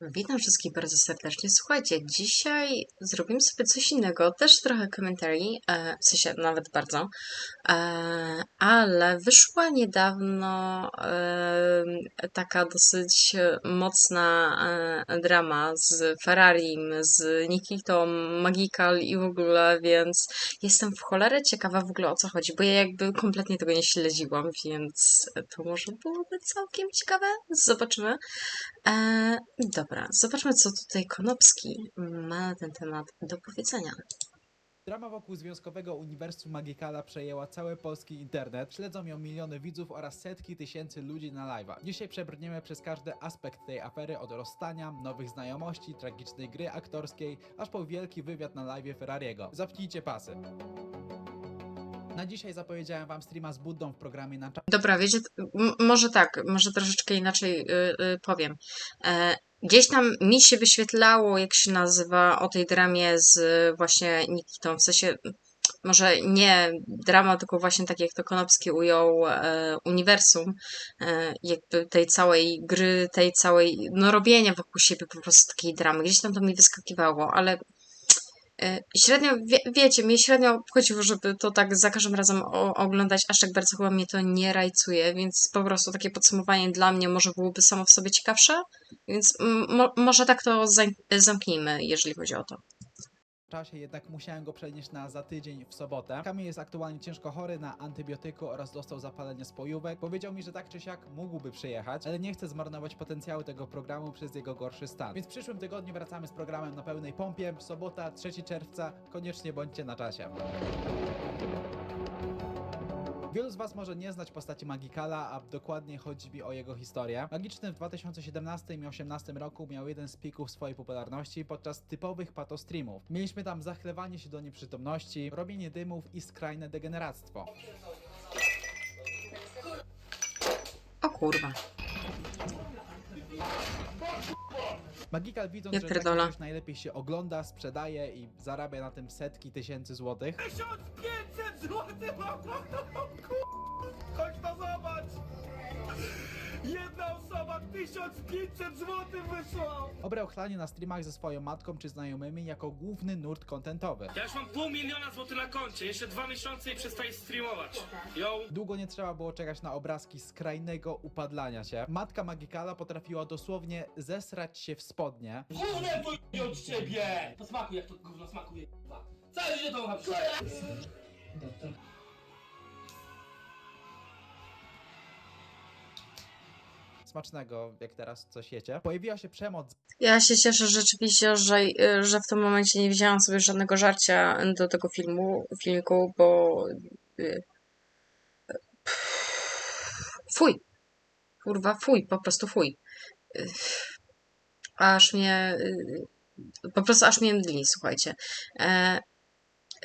Witam wszystkich bardzo serdecznie. Słuchajcie, dzisiaj zrobimy sobie coś innego, też trochę komentarii, e, w sensie nawet bardzo, e, ale wyszła niedawno e, taka dosyć mocna drama z Ferrarim, z Nikitą, Magical i w ogóle, więc jestem w cholerę ciekawa w ogóle o co chodzi, bo ja jakby kompletnie tego nie śledziłam, więc to może byłoby całkiem ciekawe. Zobaczymy. E, dobra, zobaczmy, co tutaj Konopski ma na ten temat do powiedzenia. Drama wokół Związkowego Uniwersum Magikala przejęła cały polski internet. Śledzą ją miliony widzów oraz setki tysięcy ludzi na live'ach. Dzisiaj przebrniemy przez każdy aspekt tej afery od rozstania, nowych znajomości, tragicznej gry aktorskiej, aż po wielki wywiad na live Ferrariego. Zapnijcie pasy. Na dzisiaj zapowiedziałem wam streama z Buddą w programie na Dobra, wiecie, może tak, może troszeczkę inaczej y, y, powiem. E, gdzieś tam mi się wyświetlało, jak się nazywa, o tej dramie z właśnie Nikitą, w sensie może nie drama, tylko właśnie tak jak to Konopski ujął e, uniwersum, e, jakby tej całej gry, tej całej, no robienia wokół siebie po prostu takiej dramy. Gdzieś tam to mi wyskakiwało, ale średnio, wie, wiecie, mnie średnio obchodziło, żeby to tak za każdym razem o, oglądać, aż tak bardzo chyba mnie to nie rajcuje, więc po prostu takie podsumowanie dla mnie może byłoby samo w sobie ciekawsze, więc mo, może tak to zań- zamknijmy, jeżeli chodzi o to. Czasie, jednak musiałem go przenieść na za tydzień w sobotę. Kamil jest aktualnie ciężko chory na antybiotyku oraz dostał zapalenie spojówek. Powiedział mi, że tak czy siak mógłby przyjechać, ale nie chce zmarnować potencjału tego programu przez jego gorszy stan. Więc w przyszłym tygodniu wracamy z programem na pełnej pompie. Sobota, 3 czerwca. Koniecznie bądźcie na czasie. Wielu z Was może nie znać postaci Magikala, a dokładnie chodzi mi o jego historię. Magiczny w 2017 i 2018 roku miał jeden z pików swojej popularności podczas typowych patostreamów. Mieliśmy tam zachlewanie się do nieprzytomności, robienie dymów i skrajne degeneractwo. O kurwa. Magikal widząc, Ja że pierdolę. takie coś najlepiej się ogląda, sprzedaje i zarabia na tym setki tysięcy złotych, 1500 zł mam Chodź to zobacz! Jedna osoba 1500 zł wysłał! obrał chlanie na streamach ze swoją matką czy znajomymi jako główny nurt kontentowy. Ja już mam pół miliona złotych na koncie, jeszcze dwa miesiące i przestaję streamować. Yo! Długo nie trzeba było czekać na obrazki skrajnego upadlania się. Matka Magikala potrafiła dosłownie zesrać się w spodnie, Gównem to od ciebie! Po smaku jak to gówno smakuje. Cały życie to mam smacznego, jak teraz coś jecie. Pojawiła się przemoc Ja się cieszę rzeczywiście, że, że w tym momencie nie wzięłam sobie żadnego żarcia do tego filmu, filmiku, bo y, fuj. Kurwa, fuj, po prostu fuj. Y, Aż mnie, y, po prostu aż mnie mdli, słuchajcie. E,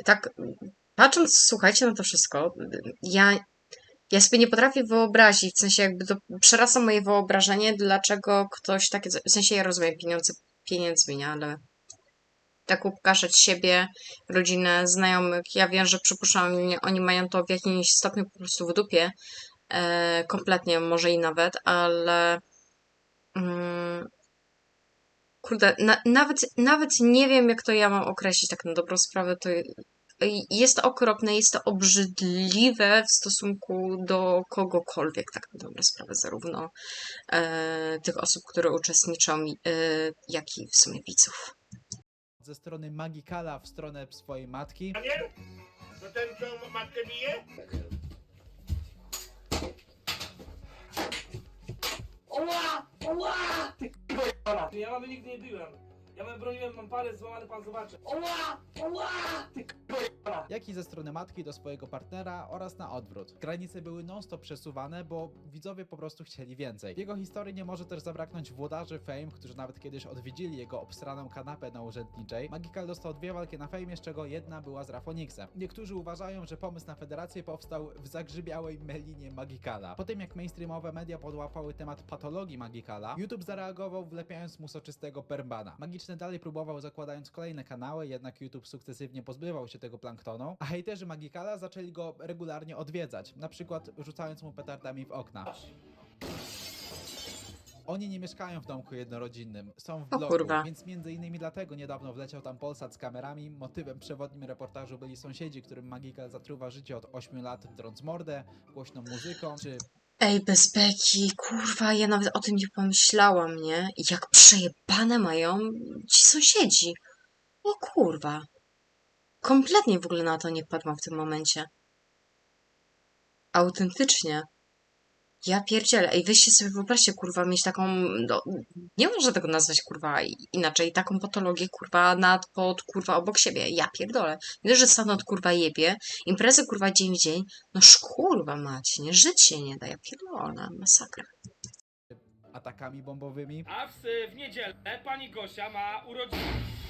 tak, patrząc, słuchajcie na to wszystko, ja, ja sobie nie potrafię wyobrazić, w sensie jakby to przerasta moje wyobrażenie, dlaczego ktoś takie, w sensie ja rozumiem pieniądze pieniędzmi, nie, ale tak ukażać siebie, rodzinę, znajomych, ja wiem, że przypuszczam, oni mają to w jakimś stopniu po prostu w dupie, e, kompletnie, może i nawet, ale mm, kurde, na, nawet, nawet nie wiem, jak to ja mam określić tak na dobrą sprawę, to jest to okropne, jest to obrzydliwe w stosunku do kogokolwiek, tak na dobrą sprawę, zarówno e, tych osób, które uczestniczą, e, jak i w sumie widzów. ze strony Magikala w stronę swojej matki. A nie? To ten, co matkę bije? Oła! Oła! Ty k***a! Ja mamy nigdy nie byłem. Ja bym broniłem, mam parę złamany, pan zobaczy. Oła! Oła! Ty k***a! Jak i ze strony matki do swojego partnera oraz na odwrót. Granice były non-stop przesuwane, bo widzowie po prostu chcieli więcej. W jego historii nie może też zabraknąć włodarzy Fame, którzy nawet kiedyś odwiedzili jego obsraną kanapę na urzędniczej. Magical dostał dwie walki na Fame, z czego jedna była z Rafonixem. Niektórzy uważają, że pomysł na federację powstał w zagrzybiałej melinie Magicala. Po tym jak mainstreamowe media podłapały temat patologii Magicala, YouTube zareagował wlepiając mu soczystego permbana. Magiczny dalej próbował zakładając kolejne kanały, jednak YouTube sukcesywnie pozbywał się tego planktonu, a hejterzy Magicala zaczęli go regularnie odwiedzać, na przykład rzucając mu petardami w okna. Oni nie mieszkają w domku jednorodzinnym, są w O bloku, kurwa. więc między innymi dlatego niedawno wleciał tam Polsat z kamerami. Motywem przewodnim reportażu byli sąsiedzi, którym Magical zatruwa życie od 8 lat, drąc mordę, głośną muzyką, czy Ej, bez beki, kurwa, ja nawet o tym nie pomyślałam, nie? Jak przejebane mają ci sąsiedzi. O kurwa. Kompletnie w ogóle na to nie padłam w tym momencie. Autentycznie. Ja pierdzielę. Ej, weźcie sobie wyobraźcie, kurwa, mieć taką, no, nie można tego nazwać, kurwa, i- inaczej, taką patologię, kurwa, nad, pod, kurwa, obok siebie. Ja pierdolę. Nie dość, że stanąd, kurwa, jebie, imprezy, kurwa, dzień w dzień, no szkurwa macie, nie, żyć się nie da, ja pierdolę, masakra. atakami bombowymi. A w, w niedzielę pani Gosia ma urodziny.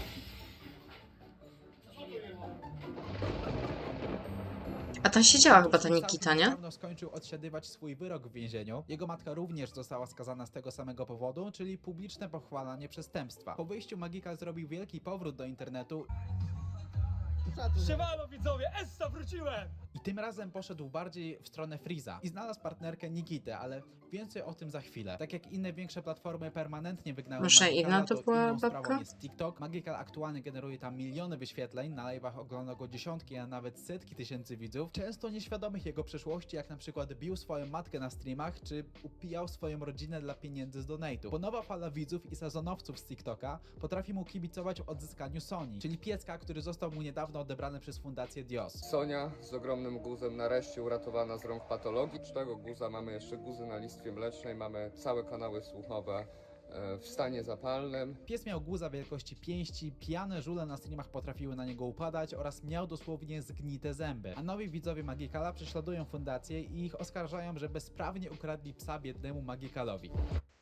A tam siedziała chyba ta Nikita, nie? niedawno skończył odsiadywać swój wyrok w więzieniu. Jego matka również została skazana z tego samego powodu, czyli publiczne pochwalanie przestępstwa. Po wyjściu Magical zrobił wielki powrót do internetu Siemano widzowie, Essa wróciłem! I tym razem poszedł bardziej w stronę Freeza i znalazł partnerkę Nikitę, ale więcej o tym za chwilę. Tak jak inne większe platformy permanentnie wygnały Może Magicala, inna to była inną babka? sprawą jest TikTok. Magical aktualnie generuje tam miliony wyświetleń, na live'ach ogląda go dziesiątki, a nawet setki tysięcy widzów, często nieświadomych jego przeszłości, jak na przykład bił swoją matkę na streamach, czy upijał swoją rodzinę dla pieniędzy z donate'u. Bo nowa fala widzów i sezonowców z TikToka potrafi mu kibicować w odzyskaniu Sony, czyli pieska, który został mu niedawno odebrany przez fundację Dios. Sonia z ogromnym guzem nareszcie uratowana z rąk patologii. Z tego guza mamy jeszcze guzy na listwie mlecznej, mamy całe kanały słuchowe w stanie zapalnym. Pies miał guza wielkości pięści, pijane żule na streamach potrafiły na niego upadać oraz miał dosłownie zgnite zęby. A nowi widzowie Magikala prześladują fundację i ich oskarżają, że bezprawnie ukradli psa biednemu Magikalowi.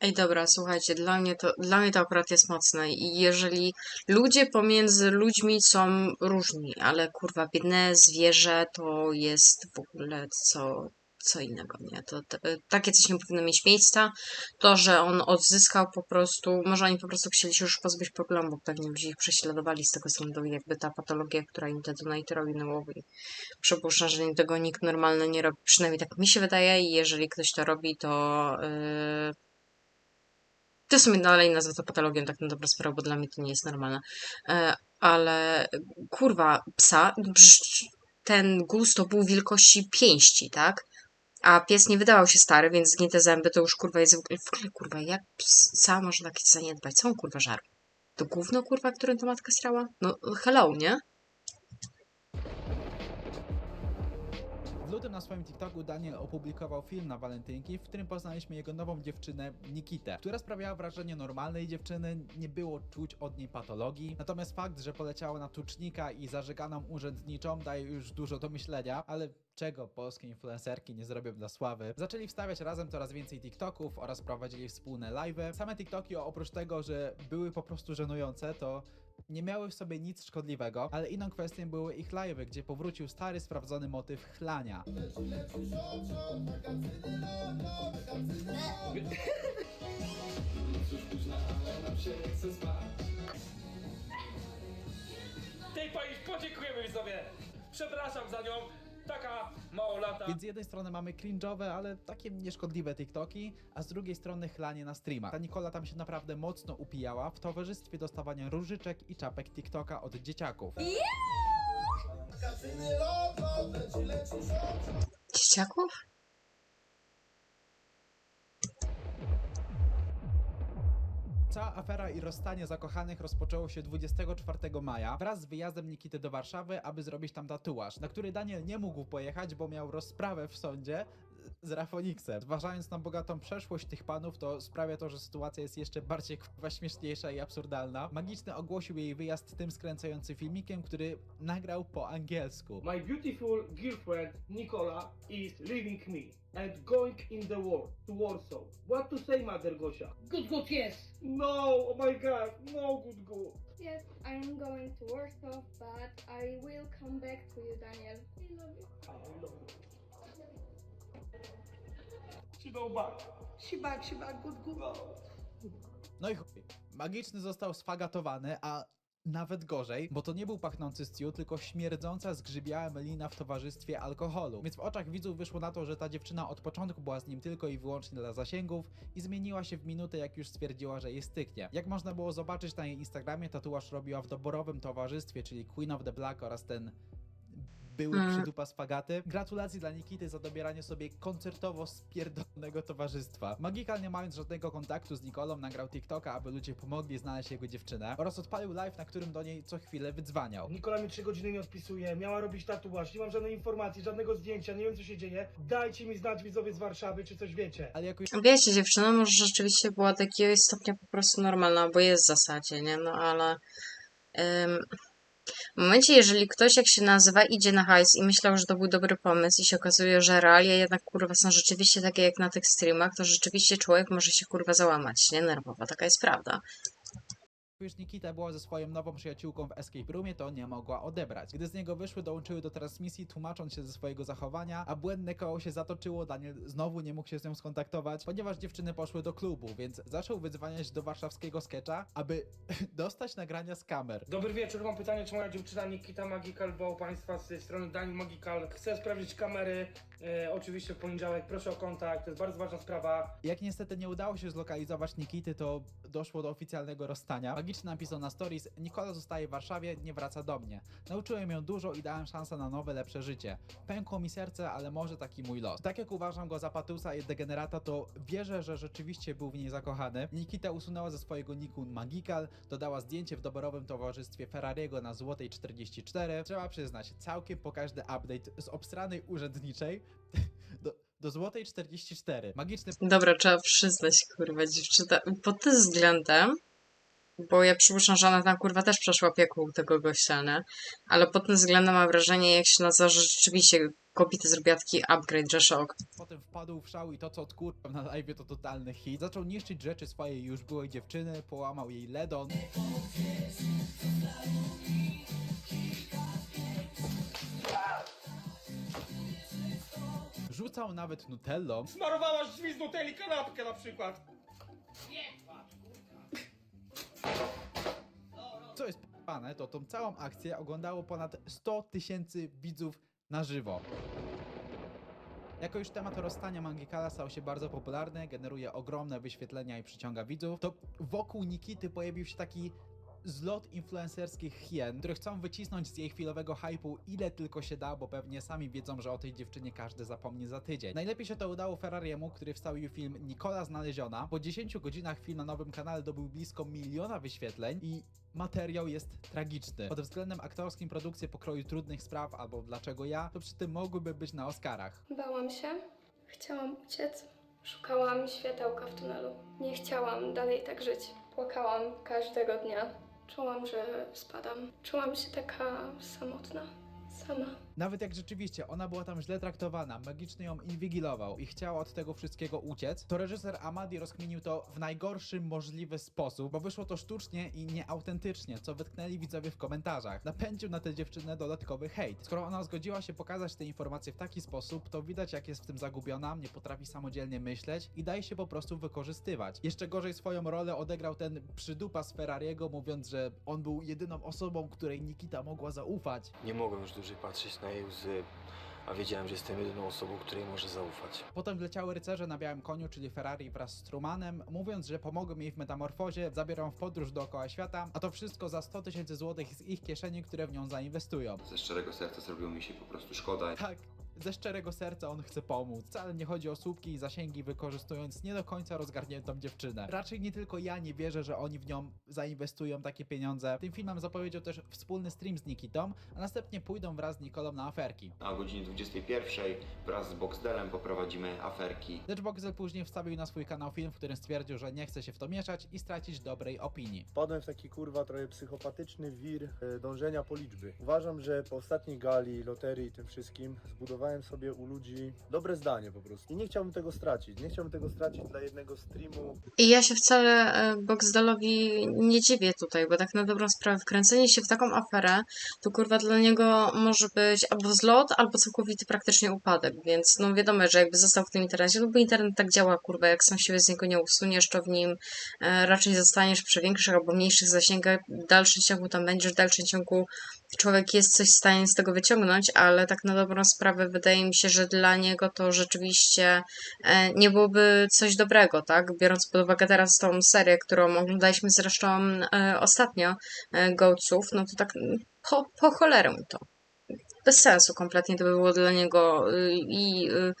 Ej, dobra, słuchajcie, dla mnie to, dla mnie to akurat jest mocne i jeżeli ludzie pomiędzy ludźmi są różni, ale kurwa, biedne zwierzę to jest w ogóle co, co innego, nie? To, to, takie coś nie powinno mieć miejsca. To, że on odzyskał po prostu, może oni po prostu chcieli się już pozbyć problemu, pewnie ludzie ich prześladowali z tego względu, jakby ta patologia, która im te donate robi, no bo przypuszczam, że tego nikt normalny nie robi, przynajmniej tak mi się wydaje i jeżeli ktoś to robi, to... Yy... To w sumie dalej nazwę to patologią, tak na dobrą sprawę, bo dla mnie to nie jest normalne. E, ale kurwa, psa, brz- ten guz to był wielkości pięści, tak? A pies nie wydawał się stary, więc zgnite zęby to już kurwa jest w ogóle, w ogóle kurwa, jak psa można tak zaniedbać? Co on kurwa żarł? To gówno kurwa, którym to matka strała? No hello, nie? W lutym na swoim TikToku Daniel opublikował film na walentynki, w którym poznaliśmy jego nową dziewczynę Nikitę, która sprawiała wrażenie normalnej dziewczyny, nie było czuć od niej patologii. Natomiast fakt, że poleciała na tucznika i zażeganą urzędniczą daje już dużo do myślenia, ale czego polskie influencerki nie zrobią dla sławy. Zaczęli wstawiać razem coraz więcej TikToków oraz prowadzili wspólne live'y. Same TikToki oprócz tego, że były po prostu żenujące, to nie miały w sobie nic szkodliwego, ale inną kwestią były ich live'y, gdzie powrócił stary, sprawdzony motyw chlania. Tej pani podziękujemy widzowie. Przepraszam za nią. Taka mało lata. Więc z jednej strony mamy cringe'owe, ale takie nieszkodliwe TikToki, a z drugiej strony chlanie na streamach. Ta Nikola tam się naprawdę mocno upijała w towarzystwie dostawania różyczek i czapek TikToka od dzieciaków. Dzieciaków? Cała afera i rozstanie zakochanych rozpoczęło się 24 maja wraz z wyjazdem Nikity do Warszawy, aby zrobić tam tatuaż, na który Daniel nie mógł pojechać, bo miał rozprawę w sądzie z Rafoniksem. Zważając na bogatą przeszłość tych panów, to sprawia to, że sytuacja jest jeszcze bardziej kurwa śmieszniejsza i absurdalna. Magiczny ogłosił jej wyjazd tym skręcającym filmikiem, który nagrał po angielsku. My beautiful girlfriend Nicola is leaving me and going in the war to Warsaw. What to say, Mother Gosia? Good, good, yes. No, oh my god, no good good. Yes, I am going to Warsaw, but I will come back to you, Daniel. I love you. I love you. She go back. She back, she back, good, good. No. No i chuj. Magiczny został sfagatowany, a nawet gorzej, bo to nie był pachnący stew, tylko śmierdząca zgrzybiała melina w towarzystwie alkoholu. Więc w oczach widzów wyszło na to, że ta dziewczyna od początku była z nim tylko i wyłącznie dla zasięgów i zmieniła się w minutę, jak już stwierdziła, że jej styknie. Jak można było zobaczyć na jej Instagramie, tatuaż robiła w doborowym towarzystwie, czyli Queen of the Black oraz ten były Mm. przydupa z fagaty. Gratulacje dla Nikity za dobieranie sobie koncertowo spierdolonego towarzystwa. Magikal nie mając żadnego kontaktu z Nikolą nagrał TikToka, aby ludzie pomogli znaleźć jego dziewczynę oraz odpalił live, na którym do niej co chwilę wydzwaniał. Nikola mi 3 godziny nie odpisuje, miała robić tatuaż, nie mam żadnej informacji, żadnego zdjęcia, nie wiem co się dzieje. Dajcie mi znać widzowie z Warszawy, czy coś wiecie. Ale jako Wiecie, dziewczyna może rzeczywiście była do jakiegoś stopnia po prostu normalna, bo jest w zasadzie, nie? No ale em, w momencie, jeżeli ktoś, jak się nazywa, idzie na hajs i myślał, że to był dobry pomysł i się okazuje, że realia jednak kurwa są rzeczywiście takie jak na tych streamach, to rzeczywiście człowiek może się kurwa załamać, nie? Nerwowo, taka jest prawda. Już Nikita była ze swoją nową przyjaciółką w escape roomie, to nie mogła odebrać. Gdy z niego wyszły, dołączyły do transmisji, tłumacząc się ze swojego zachowania, a błędne koło się zatoczyło, Daniel znowu nie mógł się z nią skontaktować, ponieważ dziewczyny poszły do klubu, więc zaczął wydzwaniać do warszawskiego sketcha, aby dostać nagrania z kamer. Dobry wieczór, mam pytanie, czy moja dziewczyna Nikita Magical, bo u Państwa z tej strony Daniel Magical chce sprawdzić kamery, e, oczywiście w poniedziałek, proszę o kontakt, to jest bardzo ważna sprawa. Jak niestety nie udało się zlokalizować Nikity, to doszło do oficjalnego rozstania. Magiczny napisał na stories, Nikola zostaje w Warszawie, nie wraca do mnie. Nauczyłem ją dużo i dałem szansę na nowe, lepsze życie. Pękło mi serce, ale może taki mój los. Tak jak uważam go za patusa i degenerata, to wierzę, że rzeczywiście był w niej zakochany. Nikita usunęła ze swojego niku Magical, dodała zdjęcie w doborowym towarzystwie Ferrariego na Złotej 44. Trzeba przyznać, całkiem pokaźny update z obstranej urzędniczej do, do Złotej 44. Magiczny Dobra, trzeba przyznać, kurwa, dziewczyna, pod tym względem, bo ja przypuszczam, że ona tam, kurwa, też przeszła piekło tego gościa, nie? Ale pod tym względem mam wrażenie, jak się nazywa, że rzeczywiście kobieta zrobiła taki upgrade, że szok. Potem wpadł w szał i to co odkurwał na live to totalny hit. Zaczął niszczyć rzeczy swojej już byłej dziewczyny, połamał jej ledon. Rzucał nawet nutellą. Smarowałaś drzwi z Nutelli kanapkę na przykład. Co jest p***ane, to tą całą akcję oglądało ponad 100 tysięcy widzów na żywo. Jako już temat rozstania Mangikala stał się bardzo popularny, generuje ogromne wyświetlenia i przyciąga widzów, to wokół Nikity pojawił się taki zlot influencerskich hien, które chcą wycisnąć z jej chwilowego hypu ile tylko się da, bo pewnie sami wiedzą, że o tej dziewczynie każdy zapomni za tydzień. Najlepiej się to udało Ferrariemu, który wstawił film Nikola Znaleziona. Po 10 godzinach film na nowym kanale dobył blisko miliona wyświetleń i materiał jest tragiczny. Pod względem aktorskim produkcje pokroju trudnych spraw albo dlaczego ja, to przy tym mogłyby być na Oscarach. Bałam się, chciałam uciec, szukałam światełka w tunelu. Nie chciałam dalej tak żyć. Płakałam każdego dnia. Czułam, że spadam. Czułam się taka samotna. Sama. Nawet jak rzeczywiście ona była tam źle traktowana, magicznie ją inwigilował i chciała od tego wszystkiego uciec, to reżyser Amadi rozkminił to w najgorszy możliwy sposób, bo wyszło to sztucznie i nieautentycznie, co wytknęli widzowie w komentarzach. Napędził na tę dziewczynę dodatkowy hejt. Skoro ona zgodziła się pokazać te informacje w taki sposób, to widać jak jest w tym zagubiona, nie potrafi samodzielnie myśleć i daje się po prostu wykorzystywać. Jeszcze gorzej swoją rolę odegrał ten przydupa z Ferrariego, mówiąc, że on był jedyną osobą, której Nikita mogła zaufać. Nie mogłem już dłużej patrzeć na jej łzy, a wiedziałem, że jestem jedyną osobą, której może zaufać. Potem wleciały rycerze na białym koniu, czyli Ferrari wraz z Trumanem, mówiąc, że pomogą jej w metamorfozie, zabiorą w podróż dookoła świata, a to wszystko za 100 tysięcy złotych z ich kieszeni, które w nią zainwestują. Ze szczerego serca zrobiło mi się po prostu szkoda. Tak, ze szczerego serca on chce pomóc. Wcale nie chodzi o słupki i zasięgi, wykorzystując nie do końca rozgarniętą dziewczynę. Raczej nie tylko ja nie wierzę, że oni w nią zainwestują takie pieniądze. Tym filmem zapowiedział też wspólny stream z Nikitą, a następnie pójdą wraz z Nikolą na aferki. A o godzinie 21 wraz z Boxdelem poprowadzimy aferki. Lecz Boxel później wstawił na swój kanał film, w którym stwierdził, że nie chce się w to mieszać i stracić dobrej opinii. Wpadłem w taki kurwa trochę psychopatyczny wir e, dążenia po liczby. Uważam, że po ostatniej gali, loterii i tym wszystkim zbudowałem zbudowałem sobie u ludzi dobre zdanie po prostu. I nie chciałbym tego stracić. Nie chciałbym tego stracić dla jednego streamu. I ja się wcale e, Boxdalowi nie dziwię tutaj, bo tak na dobrą sprawę wkręcenie się w taką aferę, to kurwa dla niego może być albo zlot, albo całkowity praktycznie upadek, więc no wiadomo, że jakby został w tym internecie, no bo internet tak działa, kurwa, jak sam siebie z niego nie usuniesz, to w nim e, raczej zostaniesz przy większych albo mniejszych zasięgach, w dalszym ciągu tam będziesz, w dalszym ciągu człowiek jest coś w stanie z tego wyciągnąć, ale tak na dobrą sprawę wydaje mi się, że dla niego to rzeczywiście e, nie byłoby coś dobrego, tak? Biorąc pod uwagę teraz tą serię, którą oglądaliśmy zresztą e, ostatnio, e, Goatsów, no to tak mm, po, po cholerę to. Bez sensu kompletnie to by było dla niego y, i y,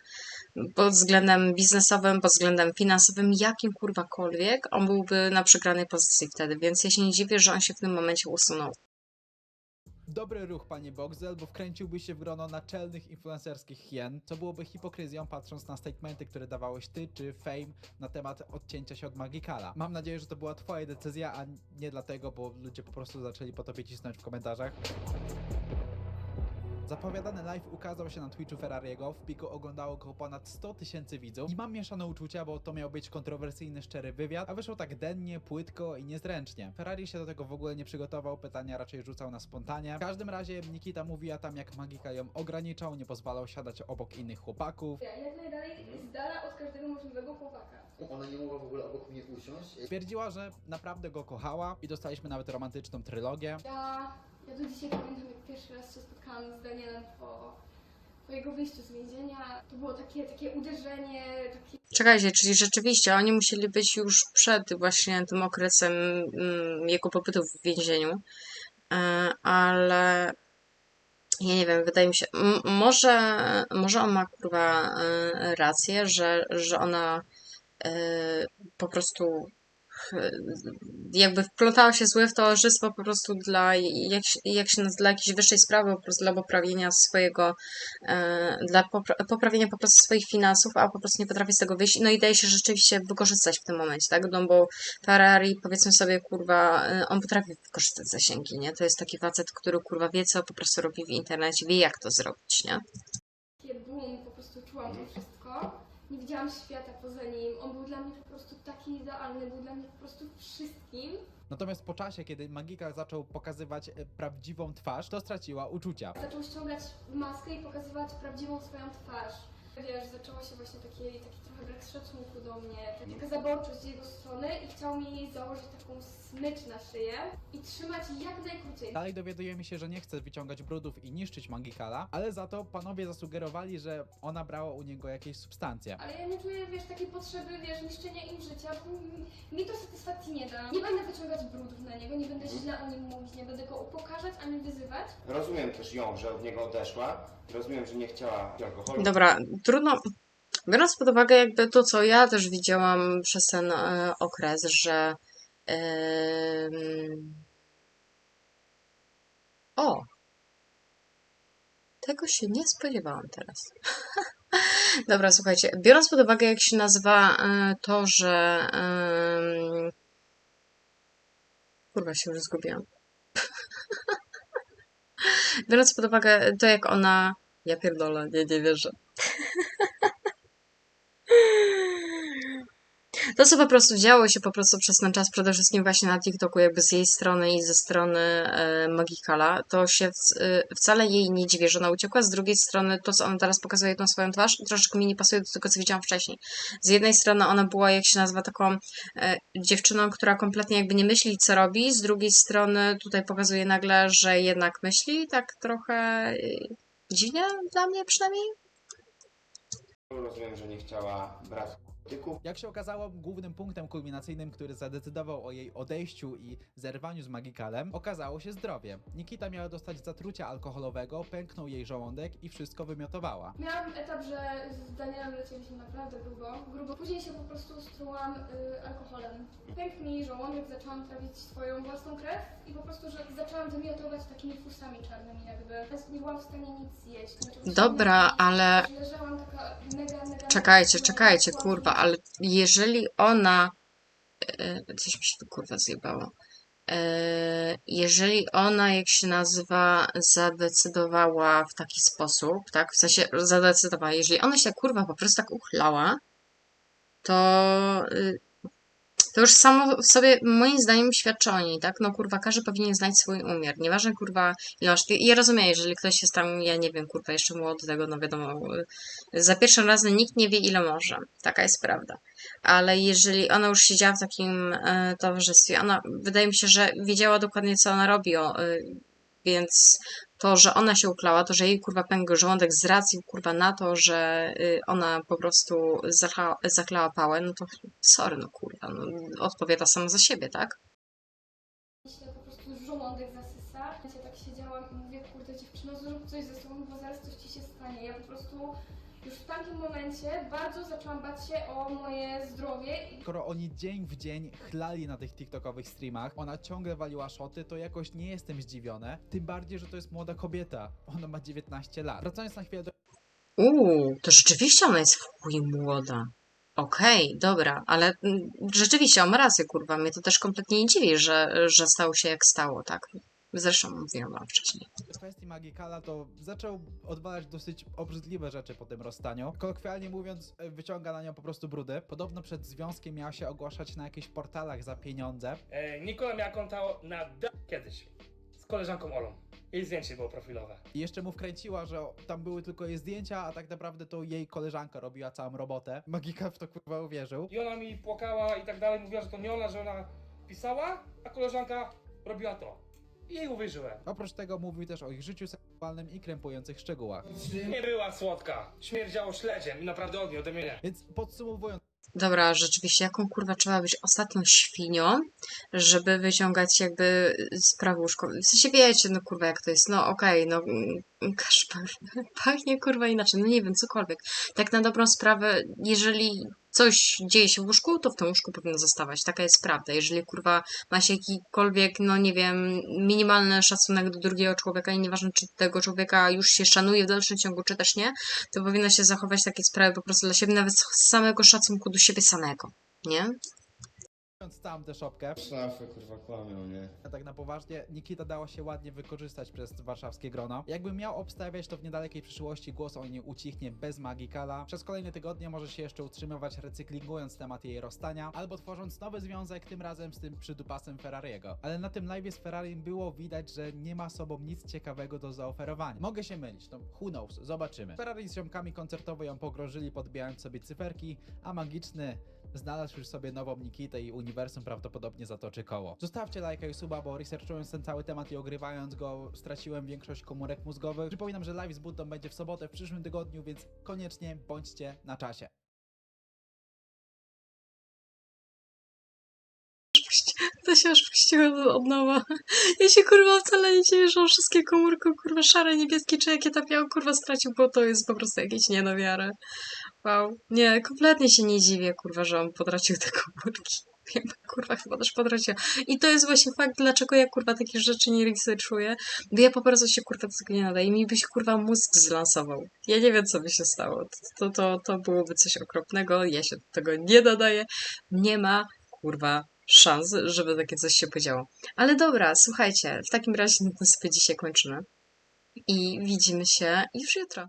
pod względem biznesowym, pod względem finansowym, jakim kurwakolwiek, on byłby na przegranej pozycji wtedy, więc ja się nie dziwię, że on się w tym momencie usunął. Dobry ruch, panie Boxdel, bo wkręciłbyś się w grono naczelnych influencerskich hien, co byłoby hipokryzją patrząc na statementy, które dawałeś ty czy Fame na temat odcięcia się od Magikala. Mam nadzieję, że to była twoja decyzja, a nie dlatego, bo ludzie po prostu zaczęli po tobie cisnąć w komentarzach. Zapowiadany live ukazał się na Twitchu Ferrariego, w piku oglądało go ponad 100 tysięcy widzów i mam mieszane uczucia, bo to miał być kontrowersyjny, szczery wywiad, a wyszło tak dennie, płytko i niezręcznie. Ferrari się do tego w ogóle nie przygotował, pytania raczej rzucał na spontanie. W każdym razie Nikita mówiła tam jak Magika ją ograniczał, nie pozwalał siadać obok innych chłopaków. Jak najdalej z dala od każdego możliwego chłopaka. Ona nie mogła w ogóle obok mnie usiąść. Twierdziła, że naprawdę go kochała i dostaliśmy nawet romantyczną trylogię. Ja, ja do dzisiaj pamiętam, jak pierwszy raz się spotkałam z Danielem po, jego wyjściu z więzienia. To było takie, takie uderzenie, takie Czekajcie, czyli rzeczywiście oni musieli być już przed właśnie tym okresem mm, jego pobytu w więzieniu, E, ale ja nie wiem, wydaje mi się, może, może on ma kurwa e, rację, że, że ona e, po prostu jakby wplątała się złe w towarzystwo po prostu dla, jak, jak się dla jakiejś wyższej sprawy, po prostu dla poprawienia swojego, e, dla popra- poprawienia po prostu swoich finansów, a po prostu nie potrafi z tego wyjść. No i daje się rzeczywiście wykorzystać w tym momencie, tak? No bo Ferrari, powiedzmy sobie, kurwa, e, on potrafi wykorzystać zasięgi, nie? To jest taki facet, który kurwa wie, co po prostu robi w internecie, wie jak to zrobić, nie? takie boom, po prostu czułam to wszystko. Nie widziałam świata poza nim. On był dla mnie po prostu taki idealny, był dla mnie po prostu wszystkim. Natomiast po czasie, kiedy Magika zaczął pokazywać e, prawdziwą twarz, to straciła uczucia. Zaczął ściągać maskę i pokazywać prawdziwą swoją twarz. Wiesz, zaczęło się właśnie taki, taki brak szacunku do mnie, taka zaborczość z jego strony i chciał mi założyć taką smycz na szyję i trzymać jak najkrócej. Dalej dowiadujemy się, że nie chce wyciągać brudów i niszczyć Magikala, ale za to panowie zasugerowali, że ona brała u niego jakieś substancje. Ale ja nie czuję, wiesz, takiej potrzeby, wiesz, niszczenia im życia. Mi- Mi to satysfakcji nie da. Nie będę wyciągać brudów na niego, nie będę źle o nim mówić, nie będę go upokarzać ani wyzywać. Rozumiem też ją, że od niego odeszła. Rozumiem, że nie chciała alkoholu. Dobra, trudno. Biorąc pod uwagę jakby to, co ja też widziałam przez ten e, okres, że o, tego się nie spodziewałam teraz. Dobra, słuchajcie, biorąc pod uwagę, jak się nazywa e, to, że kurwa się już zgubiłam. Biorąc pod uwagę to, jak ona ja pierdolę, nie, nie wierzę. To, co po prostu działo się po prostu przez ten czas, przede wszystkim właśnie na TikToku, jakby z jej strony i ze strony e, Magikala, to się w, e, wcale jej nie dziwię, że ona uciekła. Z drugiej strony, to, co ona teraz pokazuje, tą swoją twarz, troszeczkę mi nie pasuje do tego, co widziałam wcześniej. Z jednej strony ona była, jak się nazywa, taką e, dziewczyną, która kompletnie jakby nie myśli, co robi, z drugiej strony tutaj pokazuje nagle, że jednak myśli, tak trochę e, dziwnie dla mnie przynajmniej. Rozumiem, że nie chciała brać Jak się okazało, głównym punktem kulminacyjnym, który zadecydował o jej odejściu i zerwaniu z Magikalem, okazało się zdrowie. Nikita miała dostać zatrucia alkoholowego, pęknął jej żołądek i wszystko wymiotowała. Miałam etap, że z Danielem lecieliśmy naprawdę grubo, grubo. Później się po prostu strułam y, alkoholem. Pękł mi żołądek, zaczęłam trawić swoją własną krew i po prostu, że zaczęłam wymiotować takimi fusami czarnymi jakby. Nie byłam w stanie nic zjeść. niczego się Dobra, ale Leżałam taka mega, mega... czekajcie, mega czekajcie, kurwa, ale jeżeli ona. e, Coś mi się tu kurwa zjebało. E, jeżeli ona, jak się nazywa, zadecydowała w taki sposób, tak, w sensie zadecydowała, jeżeli ona się kurwa po prostu tak uchlała, to y, to już samo w sobie, moim zdaniem, świadczy o niej, tak? No kurwa, każdy powinien znać swój umiar. Nieważne, kurwa, ile masz. Ja rozumiem, jeżeli ktoś jest tam, ja nie wiem, kurwa, jeszcze młody tego, no wiadomo, za pierwszym razem nikt nie wie, ile może. Taka jest prawda. Ale jeżeli ona już siedziała w takim e, towarzystwie, ona, wydaje mi się, że wiedziała dokładnie, co ona robi, o, y, więc to, że ona się uklała, to, że jej kurwa pękł żołądek z racji kurwa na to, że y, ona po prostu zachlała, zachlała pałę, no to sorry, no kurwa, no, odpowiada sama za siebie, tak? Takim momencie bardzo zaczęłam bać się o moje zdrowie i Skoro oni dzień w dzień chlali na tych TikTokowych streamach, ona ciągle waliła szoty, to jakoś nie jestem zdziwiony. Tym bardziej, że to jest młoda kobieta. Ona ma 19 lat. Wracając na chwilę do Uuu, to rzeczywiście ona jest w chuj młoda. Okej, dobra, ale mm, rzeczywiście, on ma rację, kurwa, mnie to też kompletnie nie dziwi, że, że stało się jak stało, tak? Zresztą mówiłam wam wcześniej. kwestii Magikala, to zaczął odwalać dosyć obrzydliwe rzeczy po tym rozstaniu. Kolokwialnie mówiąc, e, wyciąga na nią po prostu brudy. Podobno przed związkiem miała się ogłaszać na jakichś portalach za pieniądze. E, Nikola miała konta na D kiedyś. Z koleżanką Olą. Jej zdjęcie było profilowe. I jeszcze mu wkręciła, że tam były tylko jej zdjęcia, a tak naprawdę to jej koleżanka robiła całą robotę. Magika w to kurwa uwierzył. I ona mi płakała i tak dalej. Mówiła, że to nie ona, że ona pisała, a koleżanka robiła to. I jej uwierzyłem. Oprócz tego mówił też o ich życiu seksualnym i krępujących szczegółach. Nie była słodka. Śmierdziało śledziem i naprawdę od niej, ode mnie nie. Więc podsumowując, Dobra, rzeczywiście, jaką kurwa trzeba być ostatnią świnią, żeby wyciągać jakby sprawę łóżkową. W sensie wiecie, no kurwa, jak to jest, no okej, no mm, kaszpar pachnie kurwa inaczej, no nie wiem, cokolwiek. Tak na dobrą sprawę, jeżeli coś dzieje się w łóżku, to w tym łóżku powinno zostawać. Taka jest prawda. Jeżeli kurwa ma się jakikolwiek, no nie wiem, minimalny szacunek do drugiego człowieka i nieważne, czy tego człowieka już się szanuje w dalszym ciągu, czy też nie, to powinno się zachować takie sprawy po prostu dla siebie, nawet z samego szacunku do siebie samego, nie? Całą tę szopkę, Szafy kurwa kłamią, nie? a tak na poważnie, Nikita dała się ładnie wykorzystać przez warszawskie grono. Jakby miał obstawiać, to w niedalekiej przyszłości głos o niej ucichnie bez Magikala. Przez kolejne tygodnie może się jeszcze utrzymywać, recyklingując temat jej rozstania, albo tworząc nowy związek, tym razem z tym przydupasem Ferrariego. Ale na tym live z Ferrari było widać, że nie ma sobą nic ciekawego do zaoferowania. Mogę się mylić, no who knows, zobaczymy. Ferrari z ziomkami koncertowo ją pogrążyli, podbijając sobie cyferki, a magiczny znalazł już sobie nową Nikitę i uniwersum prawdopodobnie zatoczy koło. Zostawcie lajka i suba, bo researchując ten cały temat i ogrywając go, straciłem większość komórek mózgowych. Przypominam, że live z Buddą będzie w sobotę w przyszłym tygodniu, więc koniecznie bądźcie na czasie. To się aż puściło od nowa. Ja się kurwa wcale nie dziwię, że wszystkie komórki kurwa szare, niebieskie czy jakie tam miał kurwa stracił, bo to jest po prostu jakieś nie na wiarę. Wow. Nie, kompletnie się nie dziwię kurwa, że on potracił te komórki. Wiem, kurwa chyba też potraciła. I to jest właśnie fakt, dlaczego ja kurwa takie rzeczy nie researchuję, bo ja po prostu się kurwa do tego nie nadaję i mi by się kurwa mózg zlansował. Ja nie wiem, co by się stało. To, to, to byłoby coś okropnego, ja się do tego nie nadaję. Nie ma kurwa szans, żeby takie coś się podziało. Ale dobra, słuchajcie, w takim razie na tym sobie dzisiaj kończymy. I widzimy się już jutro.